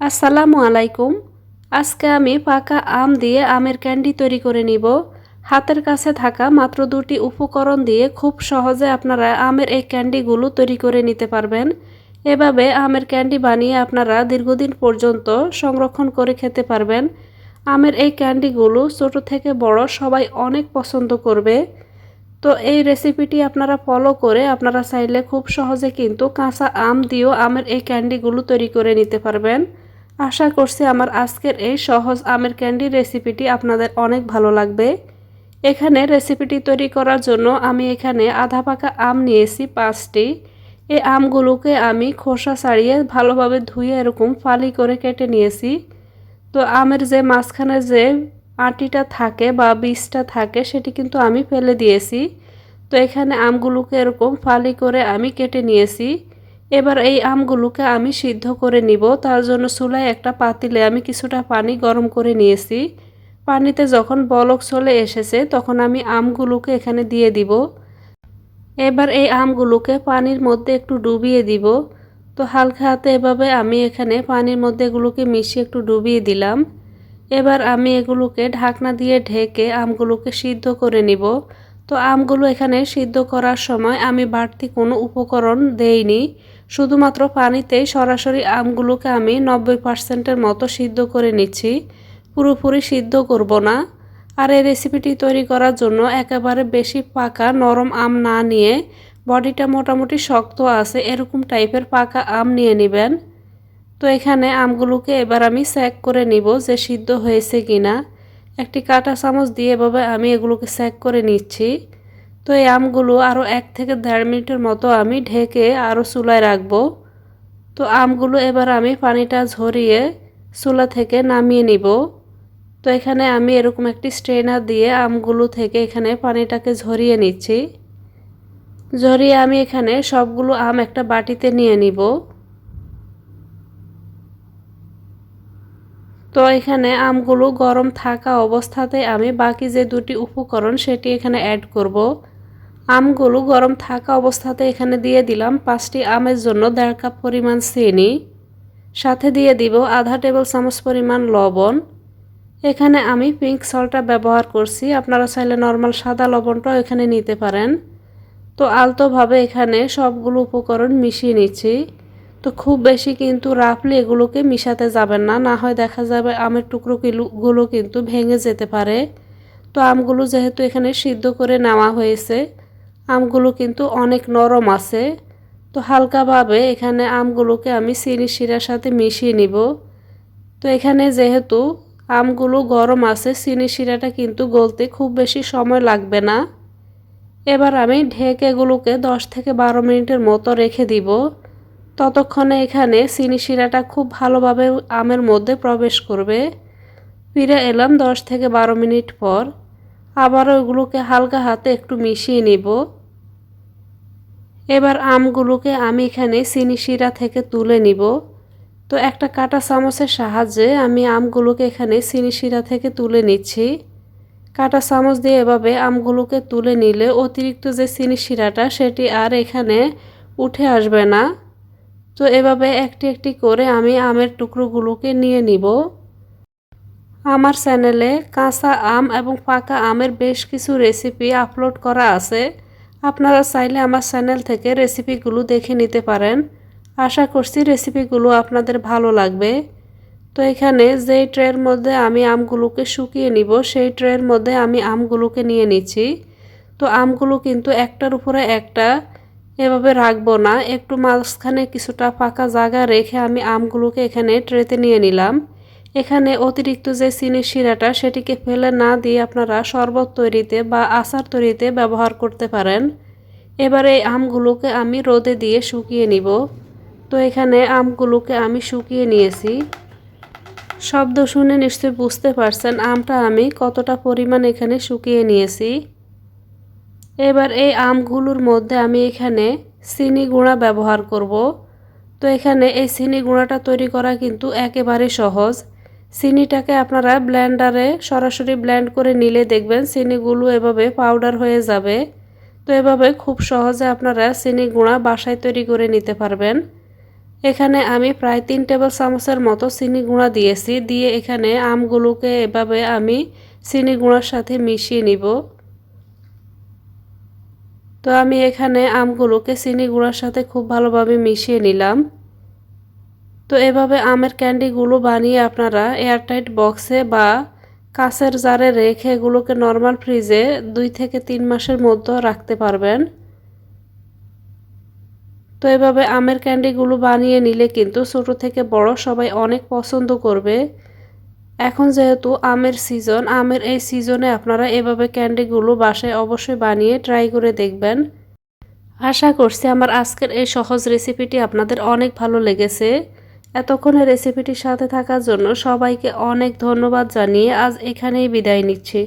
আসসালামু আলাইকুম। আজকে আমি পাকা আম দিয়ে আমের ক্যান্ডি তৈরি করে নিব। হাতের কাছে থাকা মাত্র দুটি উপকরণ দিয়ে খুব সহজে আপনারা আমের এই ক্যান্ডিগুলো তৈরি করে নিতে পারবেন। এভাবে আমের ক্যান্ডি বানিয়ে আপনারা দীর্ঘদিন পর্যন্ত সংরক্ষণ করে খেতে পারবেন। আমের এই ক্যান্ডিগুলো ছোট থেকে বড় সবাই অনেক পছন্দ করবে। তো এই রেসিপিটি আপনারা ফলো করে আপনারা চাইলে খুব সহজে কিন্তু কাঁচা আম দিয়েও আমের এই ক্যান্ডিগুলো তৈরি করে নিতে পারবেন। আশা করছি আমার আজকের এই সহজ আমের ক্যান্ডি রেসিপিটি আপনাদের অনেক ভালো লাগবে। এখানে রেসিপিটি তৈরি করার জন্য আমি এখানে আধা পাকা আম নিয়েছি, পাঁচটি। এই আমগুলোকে আমি খোসা ছাড়িয়ে ভালোভাবে ধুয়ে এরকম ফালি করে কেটে নিয়েছি। তো আমের যে মাঝখানে যে আটিটা থাকে বা বীজটা থাকে, সেটি কিন্তু আমি ফেলে দিয়েছি। তো এখানে আমগুলোকে এরকম ফালি করে আমি কেটে নিয়েছি। এবার এই আমগুলোকে আমি সিদ্ধ করে নিব। তার জন্য চুলায় একটা পাতিলে আমি কিছুটা পানি গরম করে নিয়েছি। পানিতে যখন বলক চলে এসেছে, তখন আমি আমগুলোকে এখানে দিয়ে দিব। এবার এই আমগুলোকে পানির মধ্যে একটু ডুবিয়ে দিব। তো হালকা হাতে এভাবে আমি এখানে পানির মধ্যে এগুলোকে মিশিয়ে একটু ডুবিয়ে দিলাম। এবার আমি এগুলোকে ঢাকনা দিয়ে ঢেকে আমগুলোকে সিদ্ধ করে নিব। তো আমগুলো এখানে সিদ্ধ করার সময় আমি বাড়তি কোনো উপকরণ দেইনি। শুধুমাত্র পানিতেই সরাসরি আমগুলোকে আমি নব্বই পার্সেন্টের মতো সিদ্ধ করে নিচ্ছি। পুরোপুরি সিদ্ধ করব না। আর এই রেসিপিটি তৈরি করার জন্য একেবারে বেশি পাকা নরম আম না নিয়ে বডিটা মোটামুটি শক্ত আছে, এরকম টাইপের পাকা আম নিয়ে নেবেন। তো এখানে আমগুলোকে এবার আমি স্যাক করে নিব যে সিদ্ধ হয়েছে কিনা। একটি কাঁটা চামচ দিয়ে এভাবে আমি এগুলোকে স্যাক করে নিচ্ছি। তো এই আমগুলো আরও এক থেকে দেড় মিনিটের মতো আমি ঢেকে আরও চুলায় রাখব। তো আমগুলো এবার আমি পানিটা ঝরিয়ে চুলা থেকে নামিয়ে নিব। তো এখানে আমি এরকম একটি স্ট্রেনার দিয়ে আমগুলো থেকে এখানে পানিটাকে ঝরিয়ে নিচ্ছি। ঝরিয়ে আমি এখানে সবগুলো আম একটা বাটিতে নিয়ে নিব। তো এখানে আমগুলো গরম থাকা অবস্থাতে আমি বাকি যে দুটি উপকরণ সেটি এখানে অ্যাড করব। আমগুলো গরম থাকা অবস্থাতে এখানে দিয়ে দিলাম পাঁচটি আমের জন্য দেড় কাপ পরিমাণ চিনি, সাথে দিয়ে দিব আধা টেবিল চামচ পরিমাণ লবণ। এখানে আমি পিঙ্ক সল্টটা ব্যবহার করছি, আপনারা চাইলে নর্মাল সাদা লবণটাও এখানে নিতে পারেন। তো আলতোভাবে এখানে সবগুলো উপকরণ মিশিয়ে নিচ্ছি। তো খুব বেশি কিন্তু রাফলি এগুলোকে মিশাতে যাবেন না না হয় দেখা যাবে আমের টুকরোগুলো কিন্তু ভেঙে যেতে পারে। তো আমগুলো যেহেতু এখানে সিদ্ধ করে নেওয়া হয়েছে আমগুলো কিন্তু অনেক নরম আছে। তো হালকাভাবে এখানে আমগুলোকে আমি চিনি শিরার সাথে মিশিয়ে নিব। তো এখানে যেহেতু আমগুলো গরম আছে, চিনি শিরাটা কিন্তু গলতে খুব বেশি সময় লাগবে না। এবার আমি ঢেকেগুলোকে দশ থেকে বারো মিনিটের মতো রেখে দিব। ততক্ষণে এখানে চিনি শিরাটা খুব ভালোভাবে আমের মধ্যে প্রবেশ করবে। ফিরে এলাম দশ থেকে বারো মিনিট পর। আবারও ওগুলোকে হালকা হাতে একটু মিশিয়ে নিব। এবার আমগুলোকে আমি এখানে চিনি শিরা থেকে তুলে নিব। তো একটা কাটা চামচের সাহায্যে আমি আমগুলোকে এখানে চিনি শিরা থেকে তুলে নিচ্ছি। কাটা চামচ দিয়ে এভাবে আমগুলোকে তুলে নিলে অতিরিক্ত যে চিনি শিরাটা, সেটি আর এখানে উঠে আসবে না। তো এভাবে একটি একটি করে আমি আমের টুকরোগুলোকে নিয়ে নিব। আমার চ্যানেলে কাঁচা আম এবং পাকা আমের বেশ কিছু রেসিপি আপলোড করা আছে। আপনারা চাইলে আমার চ্যানেল থেকে রেসিপিগুলো দেখে নিতে পারেন। আশা করছি রেসিপিগুলো আপনাদের ভালো লাগবে। তো এখানে যেই ট্রের মধ্যে আমি আমগুলোকে শুকিয়ে নিব, সেই ট্রের মধ্যে আমি আমগুলোকে নিয়ে নিচ্ছি। তো আমগুলো কিন্তু একটার উপরে একটা, এভাবে রাখব না। একটু মাঝখানে কিছুটা ফাঁকা জায়গা রেখে আমি আমগুলোকে এখানে ট্রেতে নিয়ে নিলাম। এখানে অতিরিক্ত যে চিনির শিরাটা সেটিকে ফেলে না দিয়ে আপনারা শরবত তৈরিতে বা আচার তৈরিতে ব্যবহার করতে পারেন। এবার এই আমগুলোকে আমি রোদে দিয়ে শুকিয়ে নিব। তো এখানে আমগুলোকে আমি শুকিয়ে নিয়েছি। শব্দ শুনে নিশ্চয়ই বুঝতে পারছেন আমটা আমি কতটা পরিমাণ এখানে শুকিয়ে নিয়েছি। এবার এই আমগুলোর মধ্যে আমি এখানে চিনি গুঁড়া ব্যবহার করব। তো এখানে এই চিনি গুঁড়াটা তৈরি করা কিন্তু একেবারে সহজ। চিনিটাকে আপনারা ব্লেন্ডারে সরাসরি ব্লেন্ড করে নিলে দেখবেন চিনিগুলো এভাবে পাউডার হয়ে যাবে। তো এভাবে খুব সহজে আপনারা চিনি গুঁড়া বাসায় তৈরি করে নিতে পারবেন। এখানে আমি প্রায় তিন টেবিল চামচের মতো চিনি গুঁড়া দিয়েছি। দিয়ে এখানে আমগুলোকে এভাবে আমি চিনি গুঁড়ার সাথে মিশিয়ে নিব। তো আমি এখানে আমগুলোকে চিনি গুঁড়ার সাথে খুব ভালোভাবে মিশিয়ে নিলাম। তো এভাবে আমের ক্যান্ডিগুলো বানিয়ে আপনারা এয়ারটাইট বক্সে বা কাঁচের জারে রেখে এগুলোকে নর্মাল ফ্রিজে দুই থেকে তিন মাসের মধ্যে রাখতে পারবেন। তো এভাবে আমের ক্যান্ডিগুলো বানিয়ে নিলে কিন্তু ছোটো থেকে বড় সবাই অনেক পছন্দ করবে। এখন যেহেতু আমের সিজন, আমের এই সিজনে আপনারা এভাবে ক্যান্ডিগুলো বাসায় অবশ্যই বানিয়ে ট্রাই করে দেখবেন। আশা করছি আমার আজকের এই সহজ রেসিপিটি আপনাদের অনেক ভালো লেগেছে। এতক্ষণে রেসিপিটির সাথে থাকার জন্য সবাইকে অনেক ধন্যবাদ জানিয়ে আজ এখানেই বিদায় নিচ্ছি।